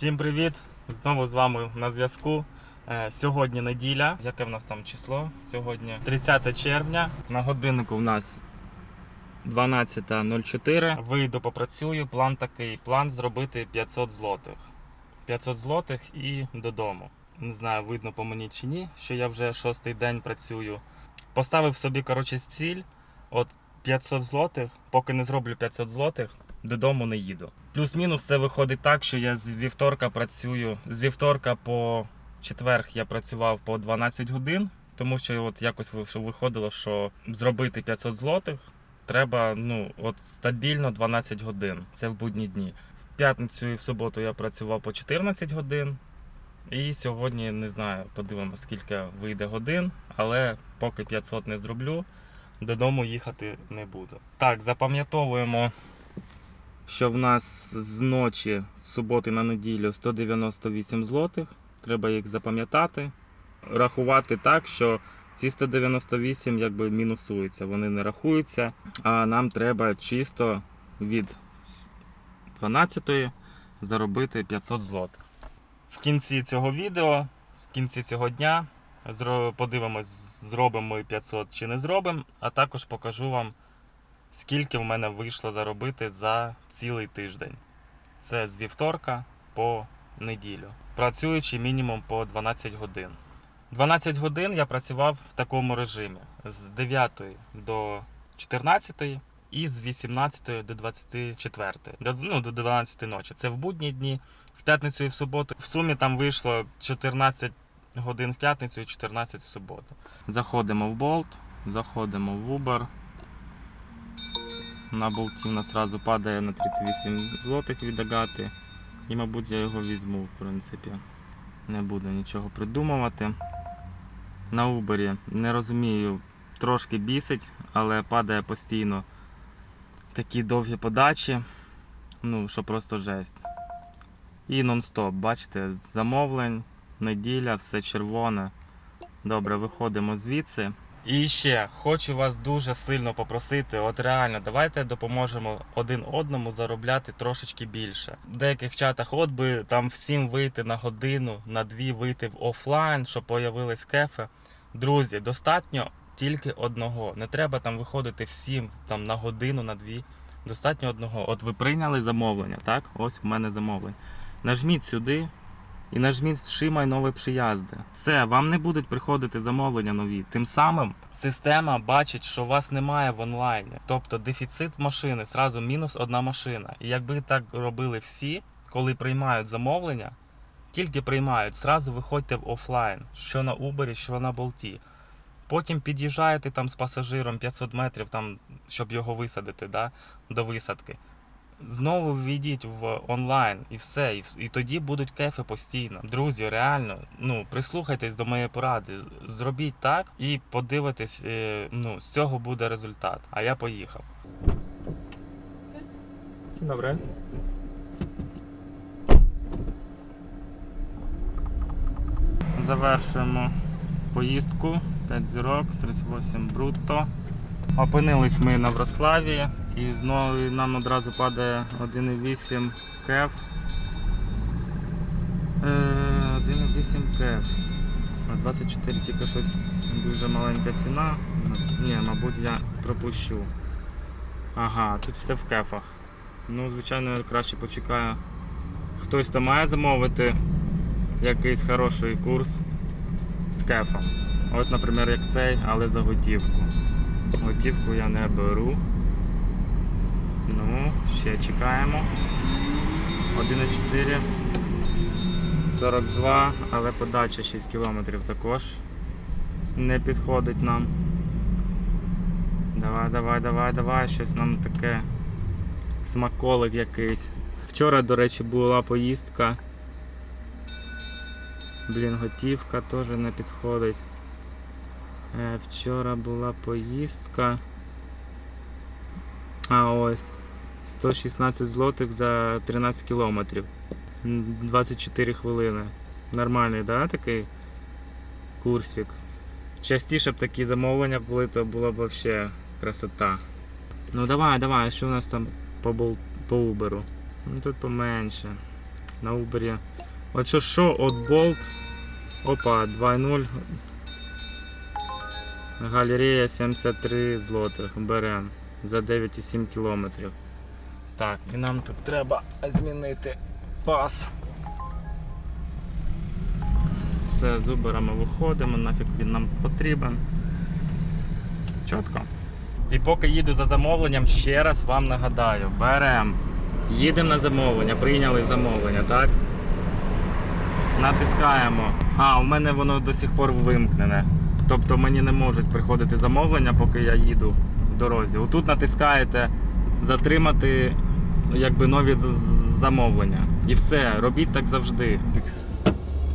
Всім привіт! Знову з вами на зв'язку. Е, Сьогодні неділя. Яке в нас там число? Сьогодні 30 червня. На годиннику в нас 12.04. Вийду попрацюю. План такий: план зробити 500 злотих. 500 злотих і додому. Не знаю, видно по мені чи ні, що я вже шостий день працюю. Поставив собі коротше ціль. От 500 злотих, поки не зроблю 500 злотих, додому не їду. Плюс-мінус це виходить так, що я з вівторка працюю. З вівторка по четверг я працював по 12 годин, тому що от якось виходило, що зробити 500 злотих треба ну, от стабільно 12 годин. Це в будні дні. В п'ятницю і в суботу я працював по 14 годин. І сьогодні не знаю, подивимося, скільки вийде годин, але поки 500 не зроблю, додому їхати не буду. Так, запам'ятовуємо, що в нас з ночі з суботи на неділю 198 злотих. Треба їх запам'ятати. Рахувати так, що ці 198 якби мінусуються, вони не рахуються. А нам треба чисто від 12 заробити 500 злотих. В кінці цього відео, в кінці цього дня, подивимось, зробимо ми 500 чи не зробимо, а також покажу вам, скільки в мене вийшло заробити за цілий тиждень. Це з вівторка по неділю, працюючи мінімум по 12 годин. 12 годин я працював в такому режимі з 9 до 14 і з 18 до 24, до, ну, до 12 ночі. Це в будні дні, в п'ятницю і в суботу. В сумі там вийшло 14 годин в п'ятницю і 14 в суботу. Заходимо в Bolt, заходимо в Uber. На болті у нас падає на 38 злотих від Агати. І, мабуть, я його візьму, в принципі. Не буду нічого придумувати. На Uber не розумію, трошки бісить, але падає постійно такі довгі подачі. Ну, що просто жесть. І нон-стоп, бачите, замовлень, неділя, все червоне. Добре, виходимо звідси. І ще хочу вас дуже сильно попросити, от реально, давайте допоможемо один одному заробляти трошечки більше. В деяких чатах, от би там всім вийти на годину, на дві вийти в офлайн, щоб появились кефи. Друзі, достатньо тільки одного. Не треба там виходити всім там на годину, на дві. Достатньо одного. От ви прийняли замовлення, так? Ось в мене замовлення. Нажміть сюди і нажміть «Шимай нові приїзди». Все, вам не будуть приходити замовлення нові. Тим самим система бачить, що вас немає в онлайні. Тобто дефіцит машини, зразу мінус одна машина. І якби так робили всі, коли приймають замовлення, тільки приймають, зразу виходьте в офлайн, що на Uber, що на болті. Потім під'їжджаєте там з пасажиром 500 метрів, там, щоб його висадити да, до висадки. Знову введіть в онлайн і все, і, і тоді будуть кефи постійно. Друзі, реально, ну прислухайтесь до моєї поради. Зробіть так і подивитесь, е, ну, з цього буде результат. А я поїхав. Добре. Завершуємо поїздку 5 зірок, 38 брутто. Опинились ми на Врославі і знову нам одразу падає 1,8 кеф. Е, 1,8 кеф. На 24 тільки щось дуже маленька ціна. Ні, мабуть, я пропущу. Ага, тут все в кефах. Ну, звичайно, краще почекаю. Хтось там має замовити якийсь хороший курс з кефом. От, наприклад, як цей, але за готівку. Готівку я не беру. Ну, ще чекаємо. 1,4. 42, але подача 6 км також не підходить нам. Давай, давай, давай, давай, щось нам таке смаколик якийсь. Вчора, до речі, була поїздка. Блін, готівка теж не підходить. Е, Вчора була поїздка. А ось. 116 злотих за 13 кілометрів. 24 хвилини. Нормальний, да, такий курсик. Частіше б такі замовлення були, то була б взагалі красота. Ну давай, давай, що у нас там по, по Uber? Ну тут поменше. На Uber От що що, от болт. Опа, 2.0. Галерея 73 злотих. Берем за 9,7 кілометрів. Так, і нам тут треба змінити пас. Все, з Uber ми виходимо, нафіг він нам потрібен. Чітко. І поки їду за замовленням, ще раз вам нагадаю, берем. Їдемо на замовлення, прийняли замовлення, так? Натискаємо. А, у мене воно до сих пор вимкнене. Тобто мені не можуть приходити замовлення, поки я їду в дорозі. Отут натискаєте затримати якби нові замовлення. І все, робіть так завжди.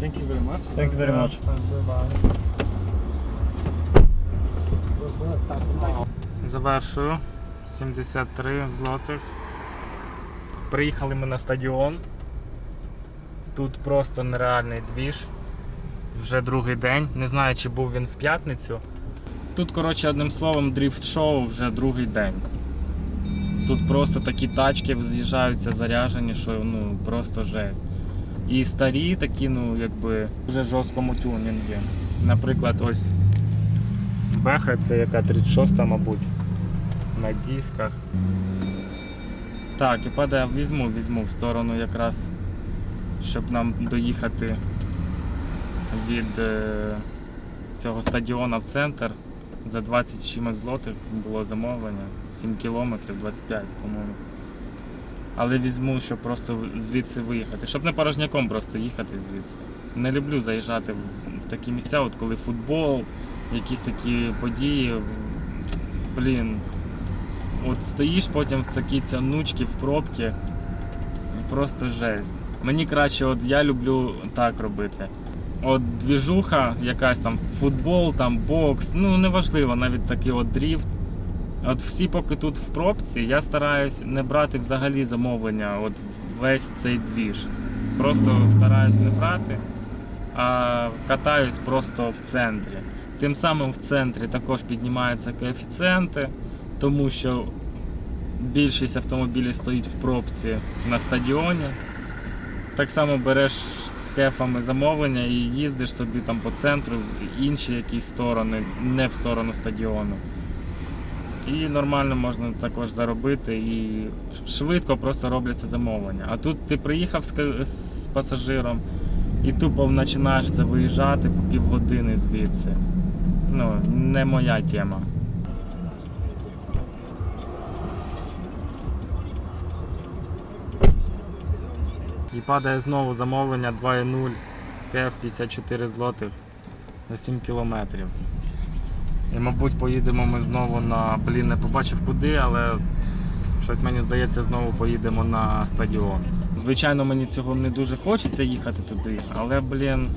Thank you very much. Thank you very much. Завершую. 73 злотих. Приїхали ми на стадіон. Тут просто нереальний двіж. Вже другий день. Не знаю, чи був він в п'ятницю. Тут, коротше, одним словом, дріфт-шоу вже другий день. Тут просто такі тачки з'їжджаються заряжені, що ну просто жесть. І старі такі, ну якби вже жорсткому тюнінгі. Наприклад, ось Беха це яка 36, мабуть, на дисках. Так, і падає, візьму, візьму в сторону якраз, щоб нам доїхати від е, цього стадіона в центр. За 20 чимось злотих було замовлення. 7 кілометрів, 25, по-моєму. Але візьму, щоб просто звідси виїхати. Щоб не порожняком просто їхати звідси. Не люблю заїжджати в, такі місця, от коли футбол, якісь такі події. Блін. От стоїш потім в такій цянучці, в пробці. Просто жесть. Мені краще, от я люблю так робити. От двіжуха, якась там футбол, там бокс, ну неважливо, навіть такий от дріфт. От всі, поки тут в пробці, я стараюсь не брати взагалі замовлення, от весь цей двіж. Просто стараюсь не брати, а катаюсь просто в центрі. Тим самим в центрі також піднімаються коефіцієнти, тому що більшість автомобілів стоїть в пробці на стадіоні. Так само береш кефами замовлення і їздиш собі там по центру в інші якісь сторони, не в сторону стадіону. І нормально можна також заробити і швидко просто робляться замовлення. А тут ти приїхав з, пасажиром і тупо починаєш це виїжджати по півгодини звідси. Ну, не моя тема. І падає знову замовлення 2.0 КФ 54 злотих на 7 кілометрів. І, мабуть, поїдемо ми знову на. Блін, не побачив куди, але щось мені здається, знову поїдемо на стадіон. Звичайно, мені цього не дуже хочеться їхати туди, але, блін.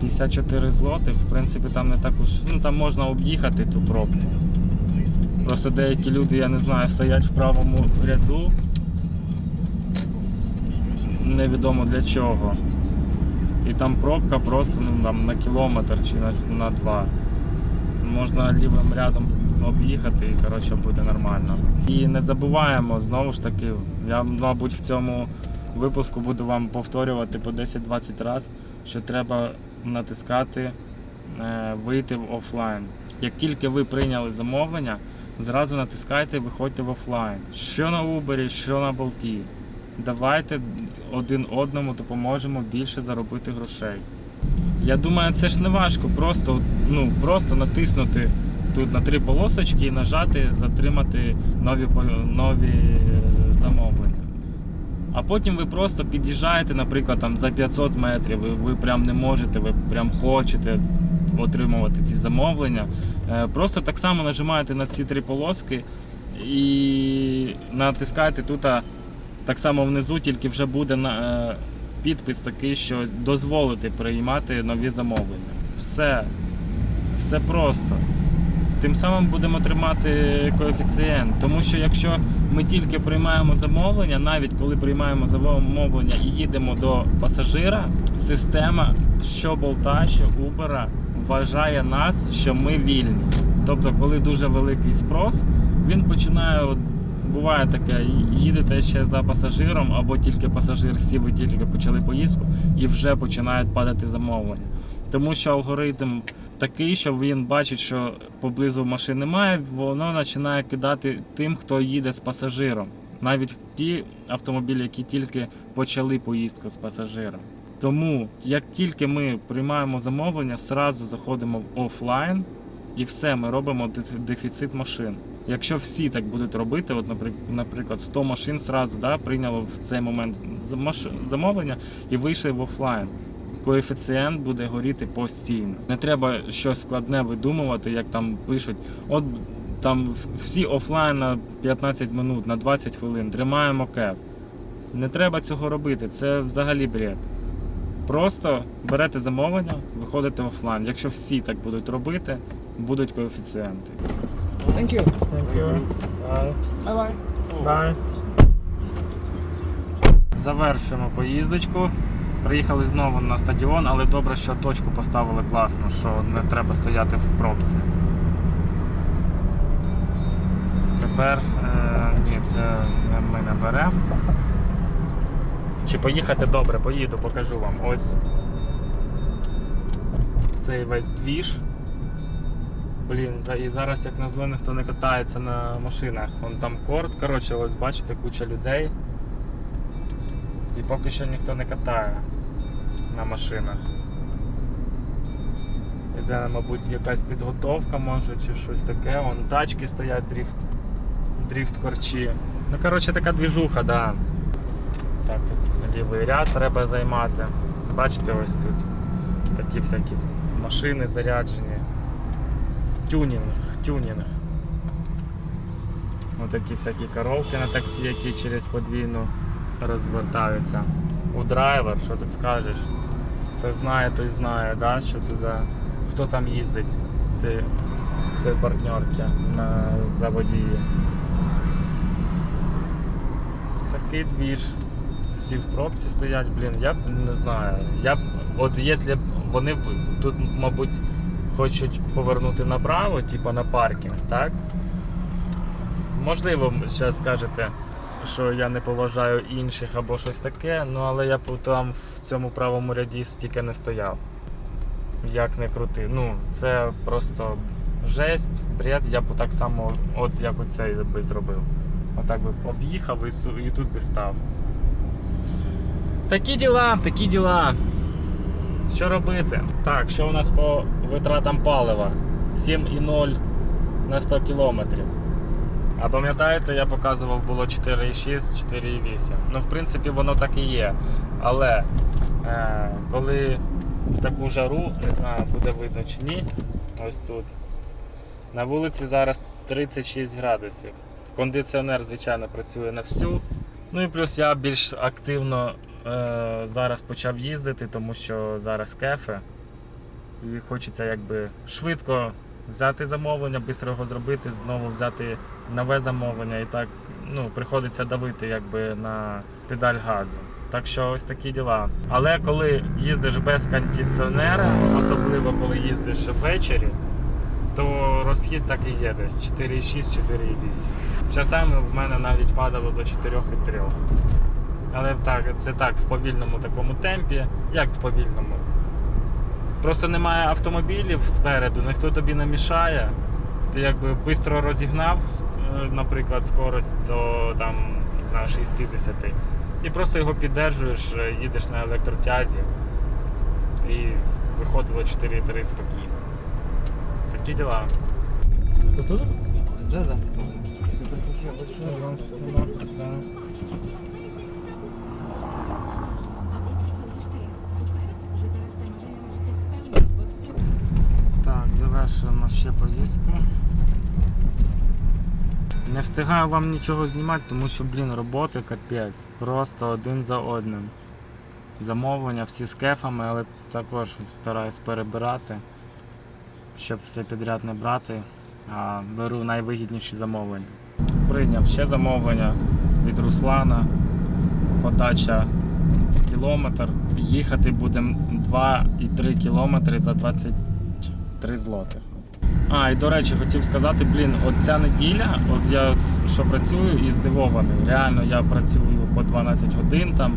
54 злотих, в принципі, там не так уж. Ну там можна об'їхати ту пробку. Просто деякі люди, я не знаю, стоять в правому ряду. Невідомо для чого. І там пробка просто ну, там, на кілометр чи на, на два. Можна лівим рядом об'їхати і коротше, буде нормально. І не забуваємо, знову ж таки, я, мабуть, в цьому випуску буду вам повторювати по 10-20 разів, що треба натискати е, вийти в офлайн. Як тільки ви прийняли замовлення, зразу натискайте виходьте в офлайн. Що на Uber, що на Болті. Давайте один одному допоможемо більше заробити грошей. Я думаю, це ж не важко, просто, ну, просто натиснути тут на три полосочки і нажати, затримати нові, нові замовлення. А потім ви просто під'їжджаєте, наприклад, там за 500 метрів, ви, ви прям не можете, ви прям хочете отримувати ці замовлення. Е, Просто так само нажимаєте на ці три полоски і натискаєте тут так само внизу, тільки вже буде е, підпис такий, що дозволити приймати нові замовлення. Все. Все просто. Тим самим будемо тримати коефіцієнт. Тому що якщо ми тільки приймаємо замовлення, навіть коли приймаємо замовлення і їдемо до пасажира, система що болта, що Uber вважає нас, що ми вільні. Тобто, коли дуже великий спрос, він починає буває таке, їдете ще за пасажиром, або тільки пасажир сів і тільки почали поїздку, і вже починають падати замовлення. Тому що алгоритм такий, що він бачить, що поблизу машин немає, воно починає кидати тим, хто їде з пасажиром. Навіть ті автомобілі, які тільки почали поїздку з пасажиром. Тому, як тільки ми приймаємо замовлення, сразу заходимо в офлайн і все, ми робимо дефіцит машин. Якщо всі так будуть робити, от, наприклад, 100 машин сразу да, прийняло в цей момент замовлення і вийшли в офлайн. Коефіцієнт буде горіти постійно. Не треба щось складне видумувати, як там пишуть. От там всі офлайн на 15 минут, на 20 хвилин, тримаємо кеп. Не треба цього робити, це взагалі бред. Просто берете замовлення, виходите офлайн. Якщо всі так будуть робити, будуть коефіцієнти. Thank you. Thank you. Bye. Bye-bye. Bye. Завершуємо поїздочку. Приїхали знову на стадіон, але добре, що точку поставили класно, що не треба стояти в пробці. Тепер е, ні, це ми не беремо. Чи поїхати добре, поїду, покажу вам. Ось цей весь двіж. Блін, і зараз як назло ніхто не катається на машинах. Вон там корт. Коротше, ось бачите, куча людей. І поки що ніхто не катає на машинах. Іде, мабуть, якась підготовка може чи щось таке. Вон тачки стоять, дріфт, дріфт корчі. Ну, коротше, така двіжуха, да. Так, тут лівий ряд треба займати. Бачите, ось тут такі всякі машини заряджені. Тюнінг, тюнінг. Такі всякі коробки на таксі, які через подвійну розвертаються. У драйвер, що ти скажеш? Хто знає, той знає, да? що це за. Хто там їздить в цій, в партнерці на заводії. Такий двіж. Всі в пробці стоять, блін, я б не знаю. Я б, от якщо б вони тут, мабуть, хочуть повернути направо, типу на паркінг, так? Можливо, зараз скажете, що я не поважаю інших або щось таке, ну але я там в цьому правому ряді стільки не стояв. Як не крути. Ну, це просто жесть, бред, я б так само, от як оцей би зробив. Отак би об'їхав і, і тут би став. Такі діла, такі діла. Що робити? Так, що у нас по витратам палива? 7,0 на 100 кілометрів. А пам'ятаєте, я показував було 4,6, 4,8. Ну, в принципі, воно так і є. Але е, коли в таку жару, не знаю, буде видно чи ні, ось тут. На вулиці зараз 36 градусів. Кондиціонер, звичайно, працює на всю. Ну і плюс я більш активно е, зараз почав їздити, тому що зараз кефе. І хочеться якби швидко взяти замовлення, швидко його зробити, знову взяти нове замовлення і так ну, приходиться давити якби на педаль газу. Так що ось такі діла. Але коли їздиш без кондиціонера, особливо коли їздиш ввечері, то розхід так і є десь 4,6-4,8. Часами в мене навіть падало до 4,3. Але так, це так в повільному такому темпі. Як в повільному? Просто немає автомобілів спереду, ніхто тобі не мішає. Ти якби швидко розігнав, е, наприклад, скорость до там, не знаю, 60. І просто його піддержуєш, е, їдеш на електротязі і виходило 4,3 спокійно. Такі діла. Ты тоже? Да, да. Спасибо большое. Ще поїздку. Не встигаю вам нічого знімати, тому що, блін, роботи капець. Просто один за одним. Замовлення, всі з кефами, але також стараюсь перебирати, щоб все підряд не брати, а беру найвигідніші замовлення. Прийняв ще замовлення від Руслана. Подача кілометр. Їхати будемо 2,3 кілометри за 23 злотих. А, і до речі, хотів сказати, блін, от ця неділя, от я що працюю і здивований. Реально я працюю по 12 годин там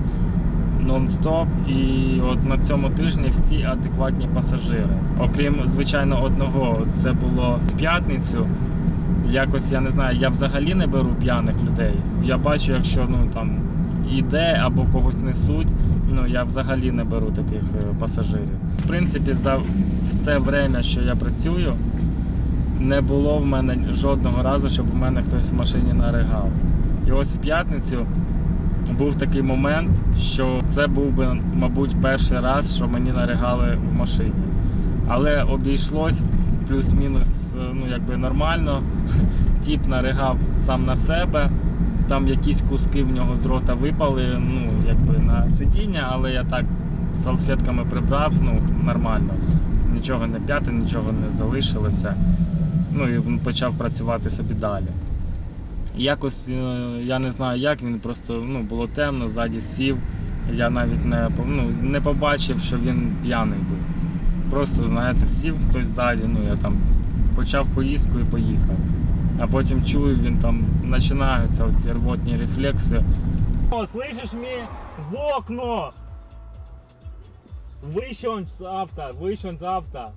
нон-стоп. І от на цьому тижні всі адекватні пасажири. Окрім, звичайно, одного, це було в п'ятницю. Якось я не знаю, я взагалі не беру п'яних людей. Я бачу, якщо ну там іде або когось несуть, ну я взагалі не беру таких е, пасажирів. В принципі, за все время, що я працюю, не було в мене жодного разу, щоб у мене хтось в машині наригав. І ось в п'ятницю був такий момент, що це був би, мабуть, перший раз, що мені наригали в машині. Але обійшлось плюс-мінус е, ну, якби нормально. Тіп наригав сам на себе. Там якісь куски в нього з рота випали, ну, якби на сидіння, але я так салфетками прибрав, ну, нормально. Нічого не п'яти, нічого не залишилося. Ну і він почав працювати собі далі. Якось е, я не знаю як, він просто ну, було темно, ззаді сів. Я навіть не, ну, не побачив, що він п'яний був. Просто, знаєте, сів хтось ззаді, ну я там почав поїздку і поїхав. А потім чую, він там починаються оці рвотні рефлекси. О, слышишь меня? В окно! Вийшов з авто, вийшов з авто.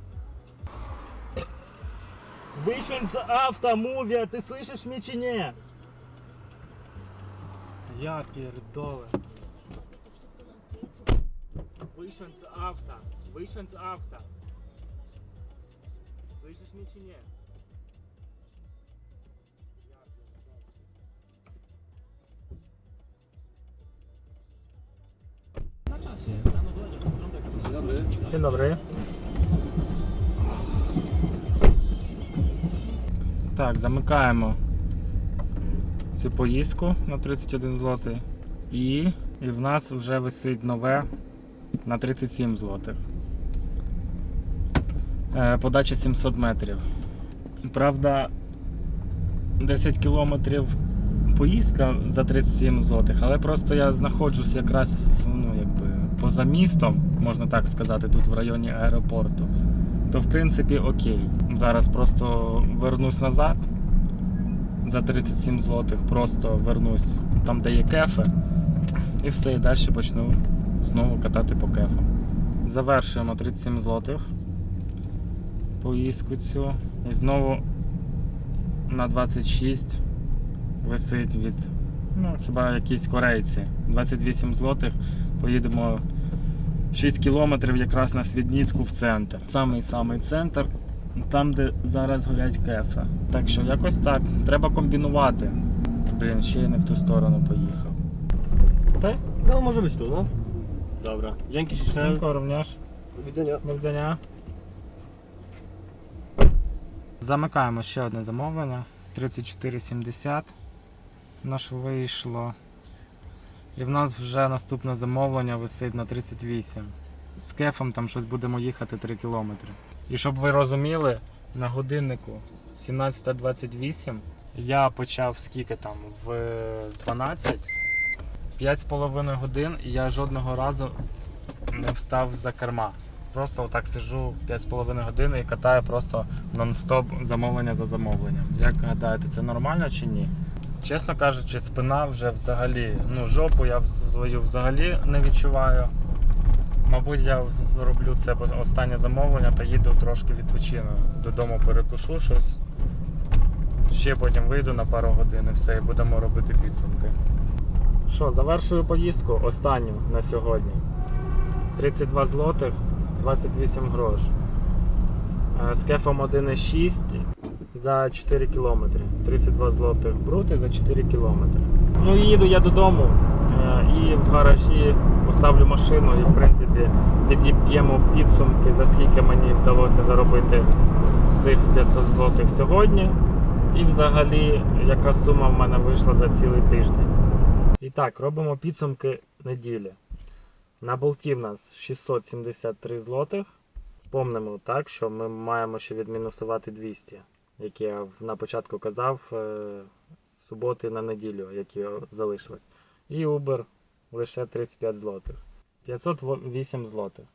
Вийшов з авто, мувія, ти слышиш меня чи ні? Я пердоле. Вийшов з авто, вийшов з авто. Слышиш меня чи ні? Я пердоле. Dzień dobry. Так, замикаємо цю поїздку на 31 злотий. І, і в нас вже висить нове на 37 злотих. Е, подача 700 метрів. Правда, 10 кілометрів поїздка за 37 злотих, але просто я знаходжусь якраз ну, якби, поза містом, можна так сказати, тут в районі аеропорту. То в принципі окей. Зараз просто вернусь назад за 37 злотих, просто вернусь там, де є кефи, і все, і далі почну знову катати по кефам. Завершуємо 37 злотих поїздку цю. І знову на 26 висить від, ну, хіба якісь корейці. 28 злотих поїдемо 6 кілометрів якраз на Свідніцьку в центр. Самий-самий центр, там, де зараз горять кефи. Так що якось так. Треба комбінувати. Блін, ще й не в ту сторону поїхав. Okej? No może być tu, no. Dobra, dzięki śliczne. Dziękuję również. Do widzenia. Do widzenia. Замикаємо ще одне замовлення. 34,70 наш вийшло. І в нас вже наступне замовлення висить на 38. З кефом там щось будемо їхати 3 кілометри. І щоб ви розуміли, на годиннику 17.28 я почав скільки там в 12. 5,5 годин і я жодного разу не встав за керма. Просто отак сижу 5,5 години і катаю просто нон-стоп замовлення за замовленням. Як гадаєте, це нормально чи ні? Чесно кажучи, спина вже взагалі, ну, жопу я свою взагалі не відчуваю. Мабуть, я роблю це останнє замовлення та їду трошки відпочину. Додому перекушу щось. Ще потім вийду на пару годин і все, і будемо робити підсумки. Що, завершую поїздку останню на сьогодні. 32 злотих, 28 грош. Е, З кефом 1,6 за 4 кілометри. 32 злотих брути за 4 кілометри. Ну їду я додому е, і в гаражі поставлю машину і в принципі підіб'ємо підсумки, за скільки мені вдалося заробити цих 500 злотих сьогодні. І взагалі, яка сума в мене вийшла за цілий тиждень. І так, робимо підсумки неділі. На болті в нас 673 злотих. Помнимо так, що ми маємо ще відмінусувати 200, як я на початку казав, е, з суботи на неділю, які залишились. І Uber лише 35 злотих. 508 злотих.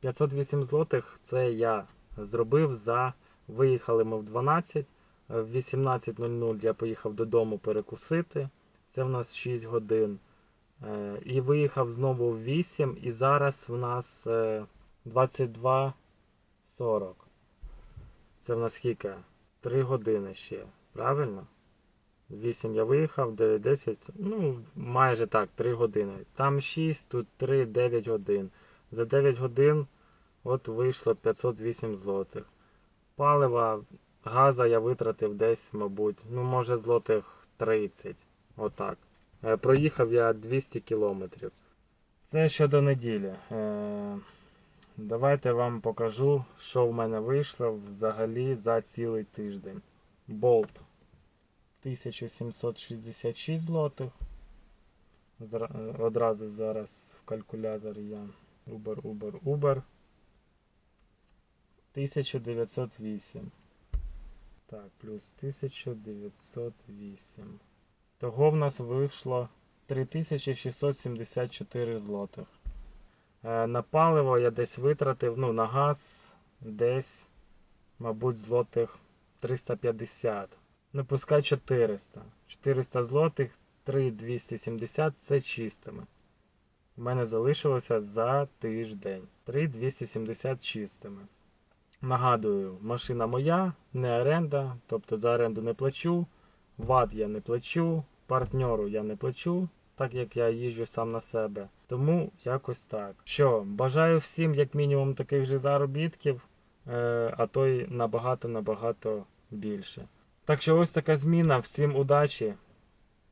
508 злотих це я зробив за Виїхали ми в 12. е, В 18.00 я поїхав додому перекусити. Це в нас 6 годин. Е, І виїхав знову в 8, і зараз в нас е, 22.40. Це в нас скільки? 3 години ще, правильно? 8 я виїхав, 9, 10, ну майже так, 3 години. Там 6, тут 3, 9 годин. За 9 годин от вийшло 508 злотих. Палива, газа я витратив десь, мабуть, ну може злотих 30. Отак. Е, Проїхав я 200 кілометрів. Це щодо неділі. Давайте вам покажу, що в мене вийшло взагалі за цілий тиждень. Болт 1766 злотих. Одразу зараз в калькуляторі я Uber, Uber, Uber. 1908. Так, плюс 1908. Того в нас вийшло 3674 злотих. Е, На паливо я десь витратив, ну, на газ десь, мабуть, злотих 350. Ну, пускай 400. 400 злотих, 3270 це чистими. У мене залишилося за тиждень. 3270 чистими. Нагадую, машина моя, не оренда, тобто за оренду не плачу, ват я не плачу, партнеру я не плачу, так як я їжджу сам на себе. Тому якось так. Що, бажаю всім як мінімум таких же заробітків, е, а то й набагато-набагато більше. Так що ось така зміна. Всім удачі,